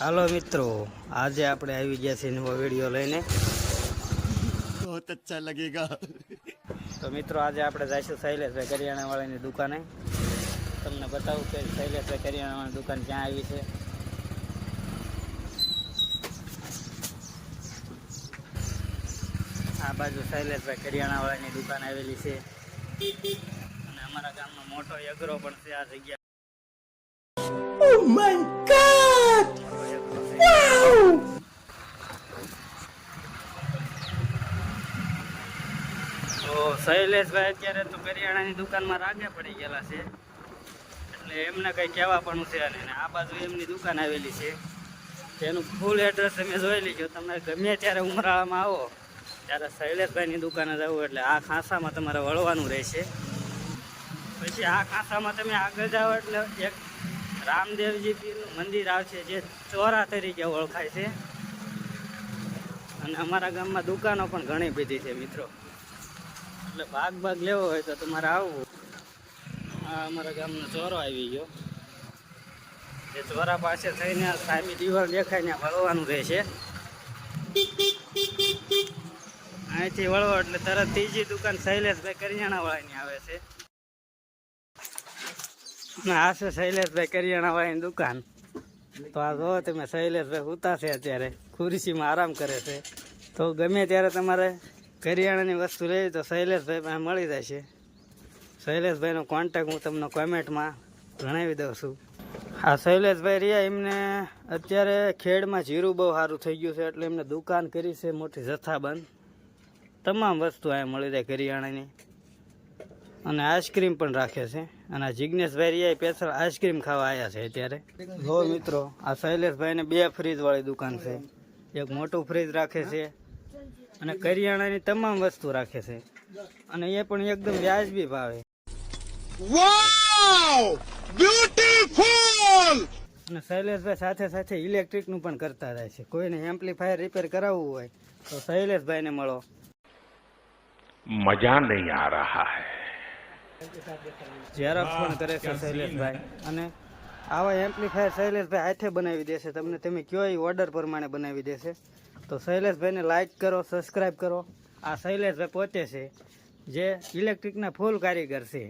હાલો મિત્રો આજે આપણે આવી ગયા છે નવો વીડિયો લઈને. બહુ અચ્છા લગેગા. તો મિત્રો આજે આપણે જઈશું શૈલેષભાઈ કરિયાણાવાળાની દુકાને. તમને બતાવું કે શૈલેશ ભાઈ કરિયાણા વાળી દુકાન ક્યાં આવી છે. આ બાજુ શૈલેષભાઈ કરિયાણાવાળાની દુકાન આવેલી છે. અને અમારા ગામનો મોટો યગરો પણ છે આ જગ્યા. Oh તો શૈલેષભાઈ અત્યારે તો કરિયાણાની દુકાનમાં રાગે પડી ગયેલા છે. એટલે એમને કંઈ કહેવા પણ છે અને આ બાજુ એમની દુકાન આવેલી છે. તેનું ફૂલ એડ્રેસ તમે જોઈ લીધો. તમે ગમે ત્યારે ઉમરાળામાં આવો, ત્યારે શૈલેષભાઈની દુકાને જવું એટલે આ ખાંસામાં તમારે વળવાનું રહેશે. પછી આ ખાંસામાં તમે આગળ જાઓ એટલે એક રામદેવજી મંદિર આવશે જે ચોરા તરીકે ઓળખાય છે. અને અમારા ગામમાં દુકાનો પણ ઘણી બધી છે મિત્રો. એટલે ભાગ ભાગ લેવો હોય તો તમારે આવવું. આ અમારા ગામનો ચોરો આવી ગયો. એ ચોરા પાસે થઈને સામી દિવાલ દેખાય ને વળવાનું રહેશે અહીંથી વળવો એટલે તરત ત્રીજી દુકાન શૈલેષભાઈ કરિયાણાવાળાની આવે છે. અને આ છે શૈલેષભાઈ કરિયાણાવાળાની દુકાન. તો આ જો તમે શૈલેષભાઈ ઉતાશે અત્યારે. ખુરશીમાં આરામ કરે છે. તો ગમે ત્યારે તમારે કરિયાણાની વસ્તુ લેવી તો શૈલેષભાઈ પાસે મળી જશે. શૈલેષભાઈનો કોન્ટેક હું તમને કોમેન્ટમાં જણાવી દઉં છું. આ શૈલેષભાઈ રહ્યા એમને અત્યારે ખેડમાં જીરું બહુ સારું થઈ ગયું છે એટલે એમને દુકાન કરી છે મોટી જથ્થાબંધ. તમામ વસ્તુ અહીંયા મળી જાય કરિયાણાની. અને આઈસ્ક્રીમ પણ રાખે છે. અને જિજ્ઞેશભાઈ રહ્યા સ્પેશિયલ આઈસ્ક્રીમ ખાવા આવ્યા છે અત્યારે. જો મિત્રો, આ શૈલેષભાઈને બે ફ્રીજવાળી દુકાન છે. એક મોટું ફ્રીજ રાખે છે. અને કરિયાણાની તમામ વસ્તુ રાખે છે. અને એ પણ એકદમ વ્યાજબી ભાવે. અને શૈલેષભાઈ સાથે સાથે ઇલેક્ટ્રિકનું પણ કરતા થાય છે. કોઈને એમ્પ્લીફાયર રિપેર કરાવવું હોય તો શૈલેષભાઈને મળો. મજા નહીં આ રહા હૈ. ઝેરોક્ષ પણ કરે છે શૈલેષભાઈ. અને આવા એમ્પ્લીફાયર શૈલેષભાઈ હાથે બનાવી દેશે. તમને તમે કયો એ ઓર્ડર પ્રમાણે બનાવી દેશે. તો શૈલેષભાઈને લાઇક કરો સબસ્ક્રાઈબ કરો. આ શૈલેષભાઈ પોતે છે, જે ઇલેક્ટ્રિકના ફૂલ કારીગર છે.